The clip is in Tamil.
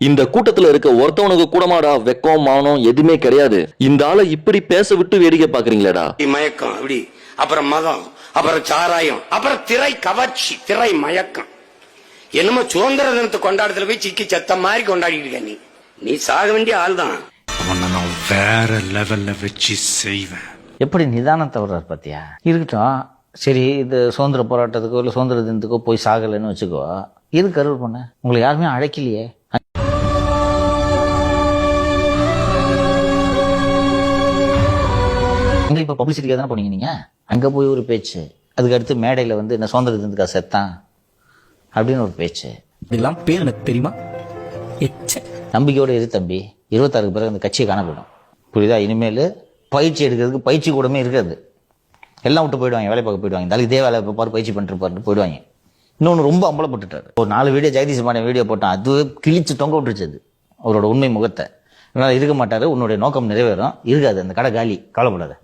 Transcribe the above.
இந்த கூட்டத்துல இருக்க ஒருத்தவனுக்கு கூடமாடா வெக்கம் மானம் எதுவுமே கிடையாது. இந்த ஆளை இப்படி பேச விட்டு வேடிக்கை பாக்குறீங்களேடா மயக்கம் அப்படி. அப்புறம் மதம் அப்புறம் சாராயம் அப்புறம் திரை கவர்ச்சி திரை மயக்கம். என்னமோ சுதந்திர தினத்தை கொண்டாடத்துல போய் சிக்கி செத்த மாதிரி கொண்டாடிட்டு இருக்க நீ. நீ சாக வேண்டிய ஆள் தான் அவனை நான் வேற லெவல்ல வச்சு செய்வேன். எப்படி நிதானம் தவறார் பாத்தியா? இருக்கட்டும். சரி இது சுதந்திர போராட்டத்துக்கோ இல்லை சுதந்திர தினத்துக்கோ போய் சாகலைன்னு வச்சுக்கோ. எதுக்கு கருள் பண்ண. உங்களை யாருமே அழைக்கலையே. அங்க இப்ப பப்ளிசிட்டிக்காக தானே போனீங்க நீங்க? அங்க போய் ஒரு பேச்சு. அதுக்கு அடுத்து மேடையில வந்து என்ன சுதந்திர தினத்துக்கா செத்தான் அப்படின்னு ஒரு பேச்சு. இதெல்லாம் பேர் எனக்கு தெரியுமா? எச்ச. நம்பிக்கையோட இரு தம்பி. இருபத்தாறுக்கு பிறகு அந்த கட்சியை காணப்படும் புரியுதா? இனிமேல் பயிற்சி எடுக்கிறதுக்கு பயிற்சி கூடமே இருக்காது. எல்லாம் விட்டு போயிடுவாங்க வேலை பார்க்க போயிடுவாங்க. இந்த ஆளுக்கு இதே வேலை பாரு பயிற்சி பண்ணிட்டு பாருன்னு போயிடுவாங்க. இன்னொன்று ரொம்ப அம்பலப்பட்டுட்டாரு. ஒரு நாலு வீடியோ ஜெகதீஷ் மாடிய வீடியோ போட்டான். அது கிழிச்சு தொங்க விட்டுருச்சு அது. அவரோட உண்மை முகத்தை. அதனால இருக்க மாட்டாரு. உன்னுடைய நோக்கம் நிறைவேறும். இருக்காது. அந்த கடை காலி. கவலைப்படாத.